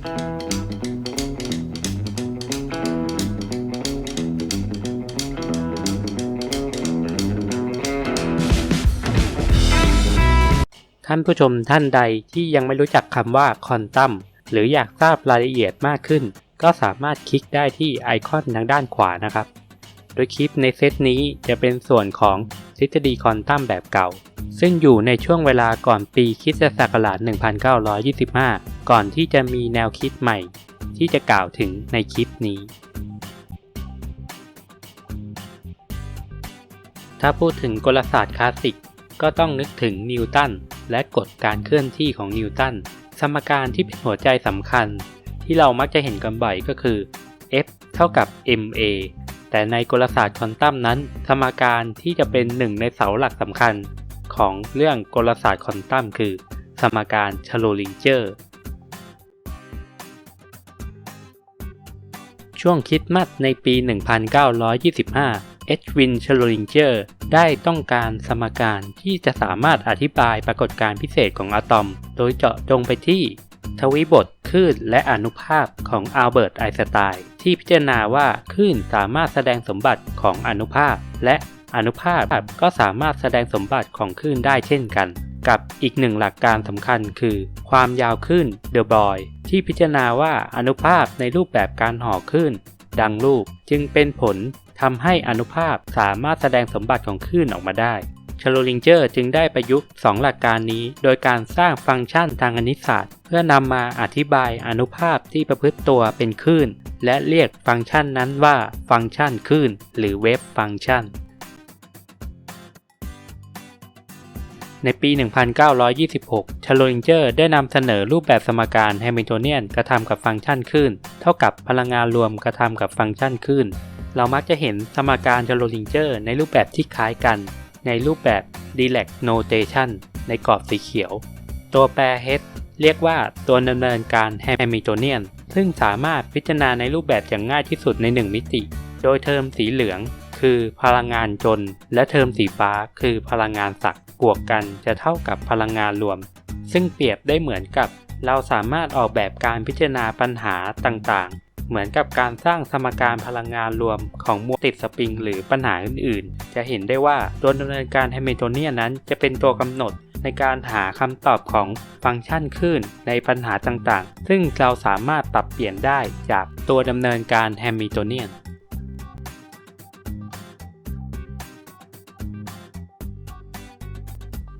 ท่านผู้ชมท่านใดที่ยังไม่รู้จักคำว่าคอนตัมหรืออยากทราบรายละเอียดมากขึ้น ก็สามารถคลิกได้ที่ไอคอนทางด้านขวานะครับ โดยคลิปในเซตนี้จะเป็นส่วนของ ทฤษฎีควอนตัมแบบเก่า ซึ่งอยู่ในช่วงเวลาก่อนปีคริสตศักราช 1925 ก่อนที่จะมีแนวคิดใหม่ ที่จะกล่าวถึงในคลิปนี้ ถ้าพูดถึงกลศาสตร์คลาสสิกก็ต้องนึกถึงนิวตันและกฎการเคลื่อนที่ของนิวตันสมการที่เป็นหัวใจสำคัญ ที่เรามักจะเห็นกันบ่อยก็คือ F เท่ากับ ma แต่ในกลศาสตร์ควอนตัมนั้น สมการที่จะเป็นหนึ่งในเสาหลักสำคัญของเรื่องกลศาสตร์ควอนตัมคือ สมการชโลลิงเจอร์ ช่วงคริดมัดในปี 1925 เอชวินชโลลิงเจอร์ได้ต้องการสมการที่จะสามารถอธิบายปรากฏการณ์พิเศษของอะตอม โดยเจาะจงไปที่ ทวิบทคลื่นและอนุภาคของอัลเบิร์ตไอน์สไตน์ที่พิจารณาว่าคลื่นสามารถแสดงสมบัติของอนุภาค และอนุภาคก็สามารถแสดงสมบัติของคลื่นได้เช่นกัน กับอีกหนึ่งหลักการสำคัญคือ ความยาวคลื่นเดอะบอยที่พิจารณาว่าอนุภาคในรูปแบบการห่อคลื่นดังรูปจึงเป็นผลทำให้อนุภาคสามารถแสดงสมบัติของคลื่นออกมาได้ ชโลลิงเจอร์จึงได้ประยุกต์ 2 หลักการนี้ โดยการสร้างฟังก์ชันทางคณิตศาสตร์ เพื่อนำมาอธิบายอนุภาคที่ประพฤติตัวเป็นคลื่น และเรียกฟังก์ชันนั้นว่าฟังก์ชันคลื่น หรือเวฟฟังก์ชันในปี 1926 ชโลลิงเจอร์ได้นำเสนอรูปแบบสมการแฮมิลโตเนียนกระทำกับฟังก์ชันคลื่น เท่ากับพลังงานรวมกระทำกับฟังก์ชันคลื่น เรามักจะเห็นสมการชโลลิงเจอร์ในรูปแบบที่คล้ายกัน ในรูปแบบ Dirac Notation ในกรอบสีเขียว ตัวแปร H เรียกว่าตัวดำเนินการแฮมิโตเนียน ซึ่งสามารถพิจารณาในรูปแบบอย่างง่ายที่สุดใน 1 มิติ โดยเทอมสีเหลือง คือพลังงานจน และเทอมสีฟ้าคือพลังงานศักบวกกันจะเท่ากับพลังงานรวม ซึ่งเปรียบได้เหมือนกับ เราสามารถออกแบบการพิจารณาปัญหาต่างๆ เหมือนกับการสร้างสมการพลังงานรวมของมวลติดสปริงหรือปัญหาอื่นๆ จะเห็นได้ว่าตัวดำเนินการแฮมิลโตเนียนนั้นจะเป็นตัวกำหนดในการหาคำตอบของฟังก์ชันคลื่นในปัญหาต่างๆ ซึ่งเราสามารถปรับเปลี่ยนได้จากตัวดำเนินการแฮมิลโตเนียน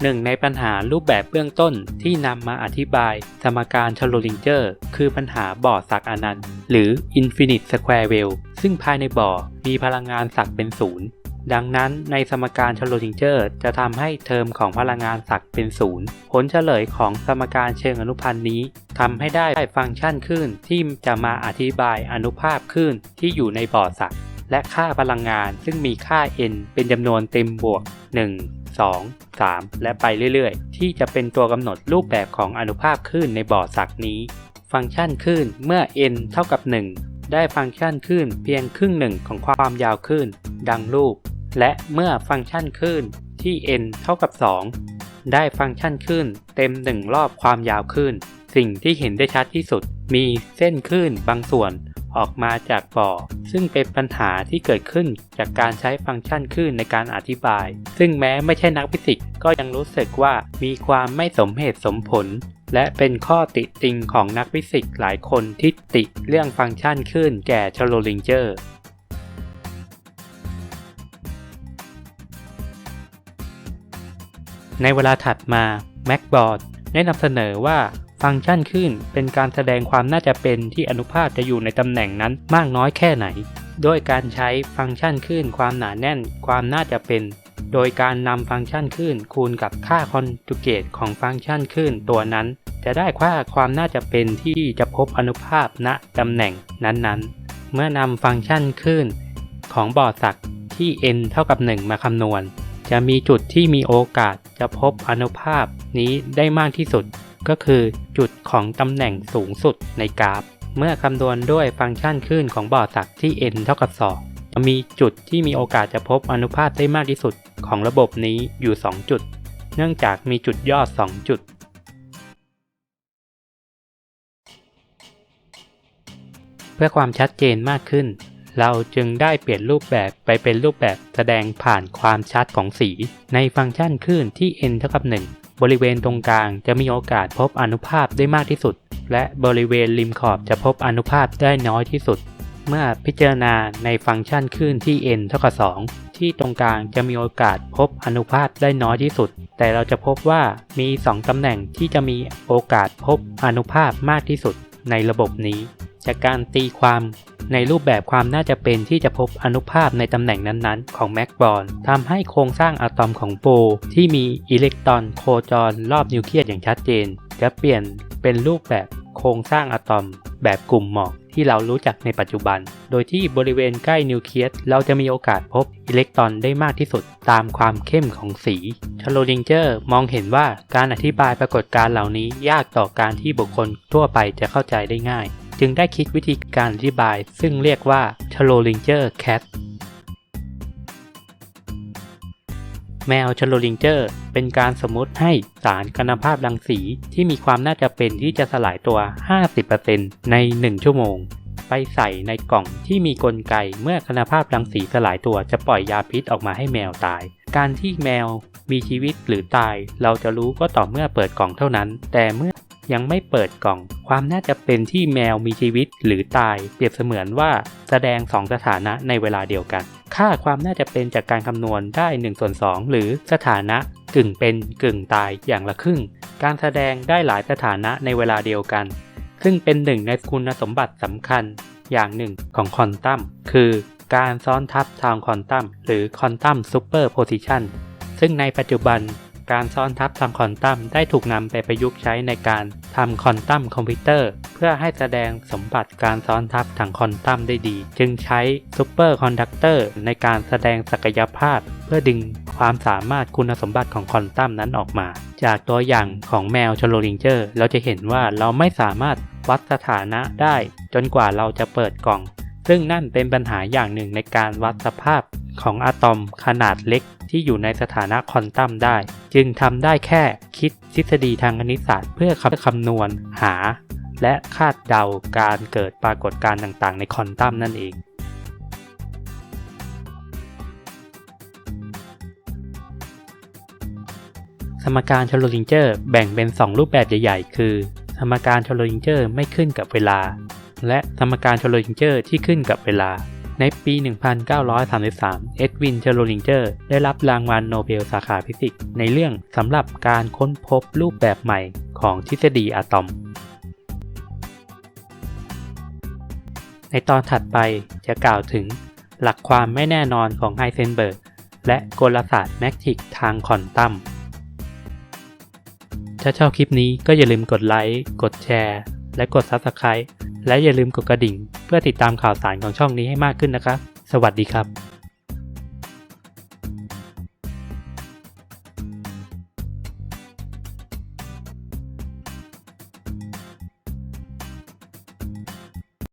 หนึ่งในปัญหารูปแบบเบื้องต้นที่นำมาอธิบายสมการชโลลิงเจอร์ คือปัญหาบ่อศักอนันต์ หรือ Infinite Square Well ซึ่งภายในบ่อมีพลังงานศักเป็นศูนย์ดังนั้นในสมการชโลลิงเจอร์ จะทำให้เทอมของพลังงานศักเป็นศูนย์ผลเฉลยของสมการเชิงอนุพันธ์นี้ทำให้ได้ฟังก์ชันคลื่นที่จะมาอธิบายอนุภาคคลื่นที่อยู่ในบ่อศักและค่าพลังงานซึ่งมีค่า n เป็นจำนวนเต็มบวก 1 2 3 และไปเรื่อยๆ ที่จะเป็นตัวกำหนดรูปแบบของอนุภาคคลื่นในบ่อศักนี้ ฟังก์ชันคลื่นเมื่อ n เท่ากับ 1 ได้ฟังก์ชันคลื่นเพียงครึ่งหนึ่งของความยาวคลื่นดังรูป และเมื่อฟังก์ชันคลื่นที่ n เท่ากับ 2 ได้ฟังก์ชันคลื่นเต็ม 1 รอบความยาวคลื่นสิ่งที่เห็นได้ชัดที่สุดมีเส้นคลื่นบางส่วน ออกมาจากบ่อ ซึ่งเป็นปัญหาที่เกิดขึ้นจากการใช้ฟังก์ชันคลื่นในการอธิบาย ซึ่งแม้ไม่ใช่นักฟิสิกส์ก็ยังรู้สึกว่ามีความไม่สมเหตุสมผล และเป็นข้อติติงของนักฟิสิกส์หลายคนที่ติเรื่องฟังก์ชันคลื่นแก่ชโลลิงเจอร์ในเวลาถัดมาแม็กบอร์ดได้นำเสนอว่า ฟังก์ชันคลื่นเป็นการแสดงความน่าจะเป็นที่อนุภาคจะอยู่ในตำแหน่งนั้นมากน้อยแค่ไหน โดยการใช้ฟังก์ชันคลื่นความหนาแน่น ความน่าจะเป็น โดยการนำฟังก์ชันคลื่นคูณกับค่าคอนจูเกตของฟังก์ชันคลื่นตัวนั้น จะได้ค่าความน่าจะเป็นที่จะพบอนุภาคณตำแหน่งนั้นๆ เมื่อนำฟังก์ชันคลื่นของบ่อศักที่ n เท่ากับ 1 มาคำนวณ จะมีจุดที่มีโอกาสจะพบอนุภาคนี้ได้มากที่สุด ก็คือจุดของตำแหน่งสูงสุดในกราฟ เมื่อคำนวณด้วยฟังก์ชันคลื่นของบ่อศักที่ n เท่ากับ2จะมีจุดที่มีโอกาสจะพบอนุภาคได้มากที่สุดของระบบนี้อยู่ 2 จุด เนื่องจากมีจุดยอด 2 จุดเพื่อความชัดเจนมากขึ้น เราจึงได้เปลี่ยนรูปแบบไปเป็นรูปแบบแสดงผ่านความชัดของสี ในฟังก์ชันคลื่นที่ n เท่ากับ1 บริเวณตรงกลางจะมีโอกาสพบอนุภาพได้มากที่สุด และบริเวณริมขอบจะพบอนุภาพได้น้อยที่สุด เมื่อพิจารณาในฟังก์ชันคลื่นที่ n เท่ากับ 2 ที่ตรงกลางจะมีโอกาสพบอนุภาพได้น้อยที่สุด แต่เราจะพบว่ามี 2ตำแหน่งที่จะมีโอกาสพบอนุภาพมากที่สุดในระบบนี้ จากการตีความในรูปแบบความน่าจะเป็นที่จะพบอนุภาพในตำแหน่งนั้นๆ ของแมกบอลทำให้โครงสร้างอะตอมของโบที่มีอิเล็กตรอนโคจรรอบนิวเคลียสอย่างชัดเจน จะเปลี่ยนเป็นรูปแบบโครงสร้างอะตอมแบบกลุ่มหมอกที่เรารู้จักในปัจจุบัน โดยที่บริเวณใกล้นิวเคลียสเราจะมีโอกาสพบอิเล็กตรอนได้มากที่สุดตามความเข้มของสีชโลดิงเจอร์มองเห็นว่าการอธิบายปรากฏการณ์เหล่านี้ยากต่อการที่บุคคลทั่วไปจะเข้าใจได้ง่าย จึงได้คิดวิธีการอธิบาย ซึ่งเรียกว่า c h a l o l i n g e r cat แมวชโลลิงเจอร์ เป็นการสมมติให้สารกนภาพรังสีที่มีความน่าจะเป็นที่จะสลายตัว 50%ใน 1 ชั่วโมง ไปใส่ในกล่องที่มีกลไกเมื่อกนภาพรังสีสลายตัวจะปล่อยยาพิษออกมาให้แมวตาย การที่แมวมีชีวิตหรือตาย เราจะรู้ก็ต่อเมื่อเปิดกล่องเท่านั้น แต่เมื่อ ยังไม่เปิดกล่อง ความน่าจะเป็นที่แมวมีชีวิตหรือตายเปรียบเสมือนว่าแสดง 2 สถานะในเวลาเดียวกัน ค่าความน่าจะเป็นจากการคำนวณได้1ส่วน2หรือสถานะกึ่งเป็นกึ่งตายอย่างละครึ่ง การแสดงได้หลายสถานะในเวลาเดียวกัน ซึ่งเป็นหนึ่งในคุณสมบัติสำคัญอย่างหนึ่งของคอนตัมคือการซ้อนทับทางคอนตัมหรือคอนตัมซูเปอร์โพซิชันซึ่งในปัจจุบัน การซ้อนทับทางควอนตัมได้ถูกนำไปประยุกต์ใช้ในการทำควอนตัมคอมพิวเตอร์ เพื่อให้แสดงสมบัติการซ้อนทับทางควอนตัมได้ดี จึงใช้ซูเปอร์คอนดักเตอร์ในการแสดงศักยภาพ เพื่อดึงความสามารถคุณสมบัติของควอนตัมนั้นออกมา จากตัวอย่างของแมวชโลลิงเจอร์ เราจะเห็นว่าเราไม่สามารถวัดสถานะได้ จนกว่าเราจะเปิดกล่อง ซึ่งนั่นเป็นปัญหาอย่างหนึ่งในการวัดสภาพ ของอะตอมขนาดเล็กที่อยู่ในสถานะควอนตัมได้ จึงทำได้แค่คิดทฤษฎีทางคณิตศาสตร์ เพื่อคำนวณหา และคาดเดาการเกิดปรากฏการณ์ต่างๆ ในควอนตัมนั่นเองสมการชโลลิงเจอร์แบ่งเป็น 2 รูปแบบใหญ่ๆ คือ สมการชโลลิงเจอร์ไม่ขึ้นกับเวลา และสมการชโลลิงเจอร์ที่ขึ้นกับเวลา ในปี 1933 เอ็ดวิน เชโลลิงเจอร์ ได้รับรางวัลโนเบลสาขาฟิสิกส์ในเรื่องสำหรับการค้นพบรูปแบบใหม่ของทฤษฎีอะตอม ในตอนถัดไปจะกล่าวถึงหลักความไม่แน่นอนของไฮเซนเบิร์กและกลศาสตร์แมกทิกทางคอนตัม ถ้าชอบคลิปนี้ก็อย่าลืมกดไลค์ กดแชร์ และกด Subscribe และอย่าลืมกดกระดิ่ง เพื่อติดตามข่าวสารของช่องนี้ให้มากขึ้นนะครับ สวัสดีครับ